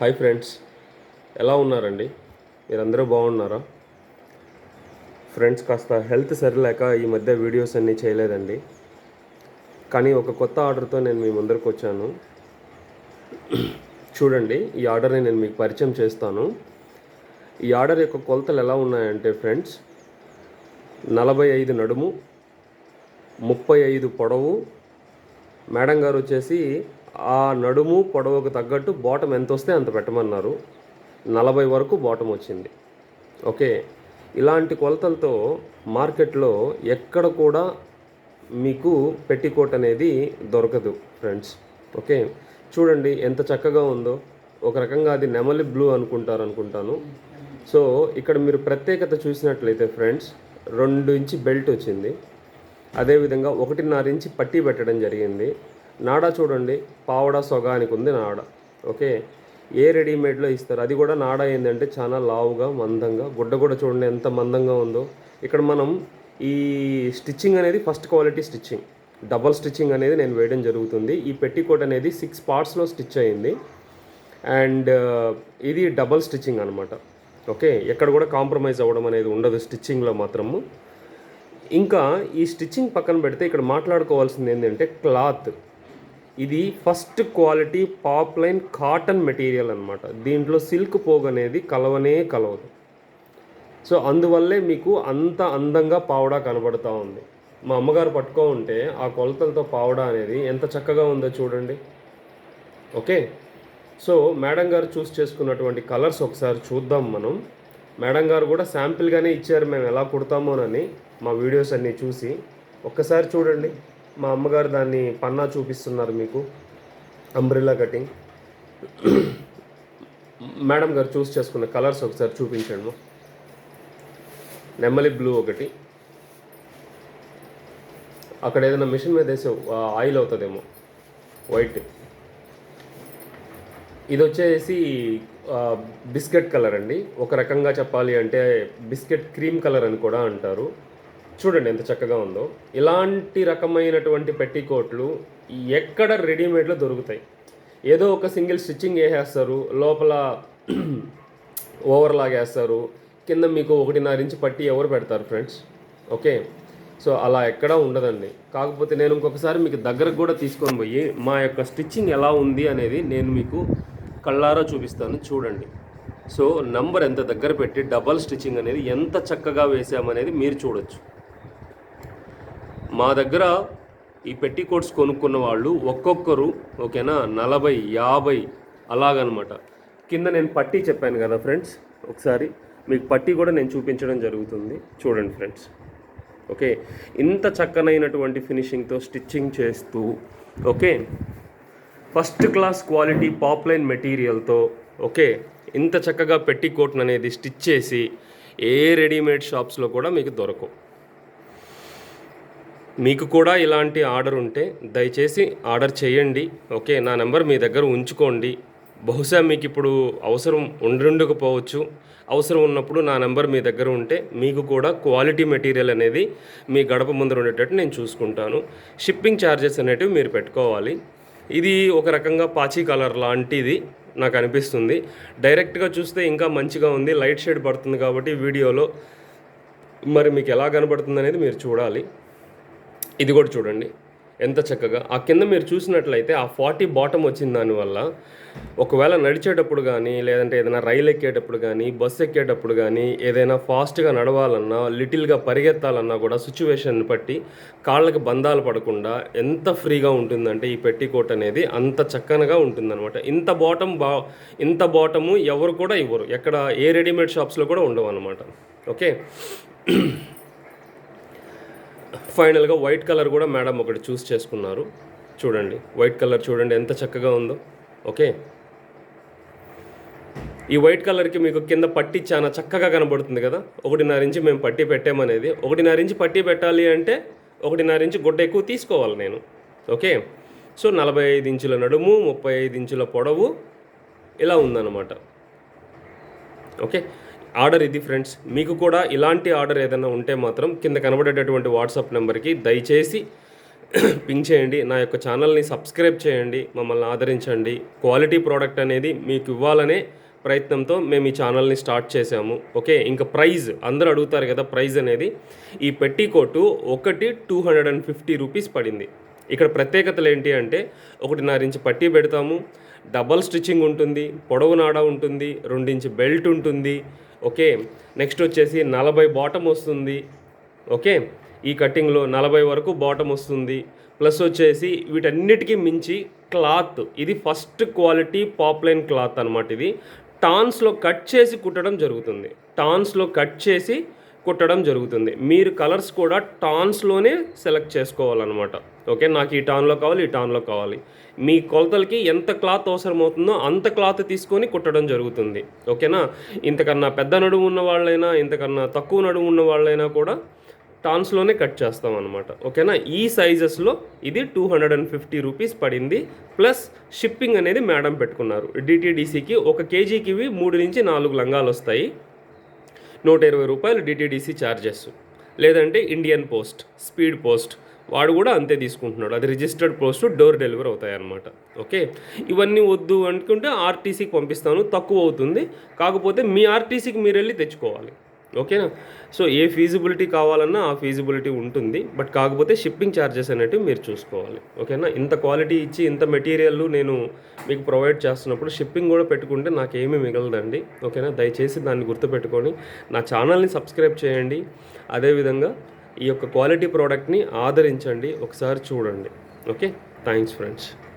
Hi friends. ఎలా ఉన్నారండి? మీరందరూ బాగున్నారా? ఫ్రెండ్స్ కాస్త హెల్త్ సరిలేక ఈ మధ్య వీడియోస్ అన్నీ చేయలేదండి. కానీ ఒక కొత్త ఆర్డర్తో నేను మీ ముందరకు వచ్చాను. చూడండి ఈ ఆర్డర్ని నేను మీకు పరిచయం చేస్తాను. ఈ ఆర్డర్ యొక్క కొలతలు ఎలా ఉన్నాయంటే ఫ్రెండ్స్ నలభై ఐదు నడుము ముప్పై ఐదు పొడవు మేడం గారు వచ్చేసి ఆ నడుము పొడవుకు తగ్గట్టు బాటం ఎంత వస్తే అంత పెట్టమన్నారు. నలభై వరకు బాటం వచ్చింది. ఓకే. ఇలాంటి కొలతలతో మార్కెట్లో ఎక్కడ కూడా మీకు పెట్టికోట్ అనేది దొరకదు ఫ్రెండ్స్. ఓకే. చూడండి ఎంత చక్కగా ఉందో. ఒక రకంగా అది నెమలి బ్లూ అనుకుంటారు అనుకుంటాను. సో ఇక్కడ మీరు ప్రత్యేకత చూసినట్లయితే ఫ్రెండ్స్ రెండు ఇంచి బెల్ట్ వచ్చింది. అదేవిధంగా ఒకటిన్నర ఇంచి పట్టీ పెట్టడం జరిగింది. నాడా చూడండి పావడా సొగానికి ఉంది నాడ. ఓకే? ఏ రెడీమేడ్లో ఇస్తారు? అది కూడా నాడా ఏంటంటే చాలా లావుగా మందంగా. గుడ్డ కూడా చూడండి ఎంత మందంగా ఉందో. ఇక్కడ మనం ఈ స్టిచ్చింగ్ అనేది first quality stitching. Double stitching అనేది నేను వేయడం జరుగుతుంది. ఈ పెట్టికోట్ అనేది సిక్స్ పార్ట్స్లో స్టిచ్ అయింది. అండ్ ఇది డబల్ స్టిచ్చింగ్ అనమాట ఓకే? ఎక్కడ కూడా కాంప్రమైజ్ అవ్వడం అనేది ఉండదు స్టిచ్చింగ్లో మాత్రము. ఇంకా ఈ స్టిచ్చింగ్ పక్కన పెడితే ఇక్కడ మాట్లాడుకోవాల్సింది ఏంటంటే క్లాత్. ఇది first quality poplin cotton material అనమాట దీంట్లో సిల్క్ పోగు అనేది కలవనే కలవదు. సో అందువల్లే మీకు అంత అందంగా పావడా కనబడుతూ ఉంది. మా అమ్మగారు పట్టుకో ఉంటే ఆ కొలతలతో పావడా అనేది ఎంత చక్కగా ఉందో చూడండి. ఓకే? సో మేడం గారు చూస్ చేసుకున్నటువంటి కలర్స్ ఒకసారి చూద్దాం మనం. మేడం గారు కూడా శాంపిల్గానే ఇచ్చారు. మేము ఎలా కుడతామోనని మా వీడియోస్ అన్నీ చూసి ఒక్కసారి చూడండి. మా అమ్మగారు దాన్ని పన్నా చూపిస్తున్నారు మీకు. Umbrella cutting. మేడం గారు చూస్ చేసుకున్న కలర్స్ ఒకసారి చూపించండి నెమ్మలి బ్లూ ఒకటి. అక్కడ ఏదైనా మిషన్ మీద వేసే ఆయిల్ అవుతుందేమో. వైట్. ఇది వచ్చేసి బిస్కెట్ కలర్ అండి. ఒక రకంగా చెప్పాలి అంటే బిస్కెట్ క్రీమ్ కలర్ అని కూడా అంటారు. చూడండి ఎంత చక్కగా ఉందో. ఇలాంటి రకమైనటువంటి పెట్టికోట్లు ఎక్కడ రెడీమేడ్లో దొరుకుతాయి. ఏదో ఒక సింగిల్ స్టిచ్చింగ్ వేసేస్తారు లోపల ఓవర్ లాగేస్తారు కింద మీకు ఒకటిన్నర ఇంచు పట్టి ఎవరు పెడతారు ఫ్రెండ్స్? ఓకే? సో అలా ఎక్కడా ఉండదండి. కాకపోతే నేను ఇంకొకసారి మీకు దగ్గరకు కూడా తీసుకొని పోయి మా యొక్క స్టిచ్చింగ్ ఎలా ఉంది అనేది నేను మీకు కళ్ళారా చూపిస్తాను చూడండి. సో నంబర్ ఎంత దగ్గర పెట్టి డబల్ స్టిచ్చింగ్ అనేది ఎంత చక్కగా వేసామనేది మీరు చూడొచ్చు. మా దగ్గర ఈ పెట్టి కోట్స్ కొనుక్కున్న వాళ్ళు ఒక్కొక్కరు ఓకేనా నలభై యాభై అలాగనమాట. కింద నేను పట్టీ చెప్పాను కదా ఫ్రెండ్స్ ఒకసారి. మీకు పట్టీ కూడా నేను చూపించడం జరుగుతుంది. చూడండి ఫ్రెండ్స్. ఓకే ఇంత చక్కనైనటువంటి ఫినిషింగ్తో స్టిచ్చింగ్ చేస్తూ okay. First class quality poplin మెటీరియల్తో okay ఇంత చక్కగా పెట్టి కోట్న్ అనేది స్టిచ్ చేసి ఏ రెడీమేడ్ షాప్స్లో కూడా మీకు దొరకవు. మీకు కూడా ఇలాంటి ఆర్డర్ ఉంటే దయచేసి ఆర్డర్ చేయండి ఓకే నా నెంబర్ మీ దగ్గర ఉంచుకోండి. బహుశా మీకు ఇప్పుడు అవసరం ఉండుండకపోవచ్చు. అవసరం ఉన్నప్పుడు నా నెంబర్ మీ దగ్గర ఉంటే మీకు కూడా క్వాలిటీ మెటీరియల్ అనేది మీ గడప ముందర ఉండేటట్టు నేను చూసుకుంటాను. షిప్పింగ్ ఛార్జెస్ అనేటివి మీరు పెట్టుకోవాలి. ఇది ఒక రకంగా పాచీ కలర్ లాంటిది నాకు అనిపిస్తుంది. డైరెక్ట్గా చూస్తే ఇంకా మంచిగా ఉంది. లైట్ షేడ్ పడుతుంది కాబట్టి వీడియోలో మరి మీకు ఎలా కనబడుతుంది అనేది మీరు చూడాలి. ఇది కూడా చూడండి. ఎంత చక్కగా. ఆ కింద మీరు చూసినట్లయితే ఆ ఫార్టీ బాటమ్ వచ్చిన దానివల్ల ఒకవేళ నడిచేటప్పుడు కానీ లేదంటే ఏదైనా రైలు ఎక్కేటప్పుడు కానీ బస్సు ఎక్కేటప్పుడు కానీ ఏదైనా ఫాస్ట్గా నడవాలన్నా లిటిల్గా పరిగెత్తాలన్నా కూడా సిచ్యువేషన్ బట్టి కాళ్ళకి బంధాలు పడకుండా ఎంత ఫ్రీగా ఉంటుందంటే ఈ పెట్టికోట్ అనేది అంత చక్కనగా ఉంటుందన్నమాట. ఇంత బాటం బా ఇంత బాటము ఎవరు కూడా ఇవ్వరు. ఎక్కడ ఏ రెడీమేడ్ షాప్స్లో కూడా ఉండవు అనమాట ఓకే? ఫైనల్గా వైట్ కలర్ కూడా మేడం ఒకటి చూస్ చేసుకున్నారు. చూడండి వైట్ కలర్ చూడండి ఎంత చక్కగా ఉందో. ఓకే? ఈ వైట్ కలర్కి మీకు కింద పట్టి చాలా చక్కగా కనబడుతుంది కదా? ఒకటిన్నర ఇంచి మేము పట్టి పెట్టామనేది. ఒకటిన్నర ఇంచి పట్టి పెట్టాలి అంటే ఒకటిన్నర ఇంచు గుడ్డ ఎక్కువ తీసుకోవాలి నేను. ఓకే? సో నలభై ఐదు ఇంచుల నడుము ముప్పై ఐదు ఇంచుల పొడవు ఇలా ఉందన్నమాట. ఓకే? ఆర్డర్ ఇది ఫ్రెండ్స్. మీకు కూడా ఇలాంటి ఆర్డర్ ఏదైనా ఉంటే మాత్రం కింద కనబడేటటువంటి వాట్సాప్ నెంబర్కి దయచేసి పింక్ చేయండి. నా యొక్క ఛానల్ని సబ్స్క్రైబ్ చేయండి. మమ్మల్ని ఆదరించండి. క్వాలిటీ ప్రోడక్ట్ అనేది మీకు ఇవ్వాలనే ప్రయత్నంతో మేము ఈ ఛానల్ని స్టార్ట్ చేసాము ఓకే? ఇంకా ప్రైజ్ అందరూ అడుగుతారు కదా ప్రైజ్ అనేది. ఈ పెట్టికోటు ఒకటి two hundred and fifty rupees పడింది. ఇక్కడ ప్రత్యేకతలు ఏంటి అంటే ఒకటిన్నర ఇంచు పట్టీ పెడతాము. డబల్ స్టిచ్చింగ్ ఉంటుంది పొడవు నాడ ఉంటుంది రెండించి బెల్ట్ ఉంటుంది. ఓకే నెక్స్ట్ వచ్చేసి నలభై బాటమ్ వస్తుంది. ఓకే ఈ కటింగ్లో నలభై వరకు బాటమ్ వస్తుంది. ప్లస్ వచ్చేసి వీటన్నిటికీ మించి క్లాత్ ఇది ఫస్ట్ క్వాలిటీ పాప్లైన్ క్లాత్ అనమాట ఇది. టాన్స్లో కట్ చేసి కుట్టడం జరుగుతుంది. టాన్స్లో కట్ చేసి కుట్టడం జరుగుతుంది. మీరు కలర్స్ కూడా టాన్స్లోనే సెలెక్ట్ చేసుకోవాలన్నమాట. ఓకే? నాకు ఈ టాన్లో కావాలి ఈ టాన్లో కావాలి. మీ కొలతలకి ఎంత క్లాత్ అవసరమవుతుందో అంత క్లాత్ తీసుకొని కుట్టడం జరుగుతుంది. ఓకేనా? ఇంతకన్నా పెద్ద నడుము ఉన్న వాళ్ళైనా ఇంతకన్నా తక్కువ నడుము ఉన్న వాళ్ళైనా కూడా టాన్స్లోనే కట్ చేస్తాం అనమాట ఓకేనా? ఈ సైజెస్లో ఇది two hundred and fifty rupees పడింది. ప్లస్ షిప్పింగ్ అనేది మేడం పెట్టుకున్నారు. డిటీడీసీకి ఒక కేజీకి ఇవి మూడు నుంచి నాలుగు లంగాలు వస్తాయి నూట ఇరవై రూపాయలు డిటీడీసీ ఛార్జెస్ లేదంటే ఇండియన్ పోస్ట్ స్పీడ్ పోస్ట్ వాడు కూడా అంతే తీసుకుంటున్నాడు. అది రిజిస్టర్డ్ పోస్ట్ డోర్ డెలివరీ అవుతాయి అన్నమాట ఓకే? ఇవన్నీ వద్దు అనుకుంటే ఆర్టీసీకి పంపిస్తాను తక్కువ అవుతుంది. కాకపోతే మీ ఆర్టీసీకి మీరు వెళ్ళి తెచ్చుకోవాలి. ఓకేనా? సో ఏ ఫీజిబిలిటీ కావాలన్నా ఆ ఫీజిబిలిటీ ఉంటుంది. బట్ కాకపోతే షిప్పింగ్ ఛార్జెస్ అనేటివి మీరు చూసుకోవాలి. ఓకేనా? ఇంత క్వాలిటీ ఇచ్చి ఇంత మెటీరియల్ నేను మీకు ప్రొవైడ్ చేస్తున్నప్పుడు షిప్పింగ్ కూడా పెట్టుకుంటే నాకేమీ మిగలదండి. ఓకేనా? దయచేసి దాన్ని గుర్తుపెట్టుకొని నా ఛానల్ని సబ్స్క్రైబ్ చేయండి. అదేవిధంగా ఈ యొక్క క్వాలిటీ ప్రోడక్ట్ని ఆదరించండి. ఒకసారి చూడండి. ఓకే? Thanks friends.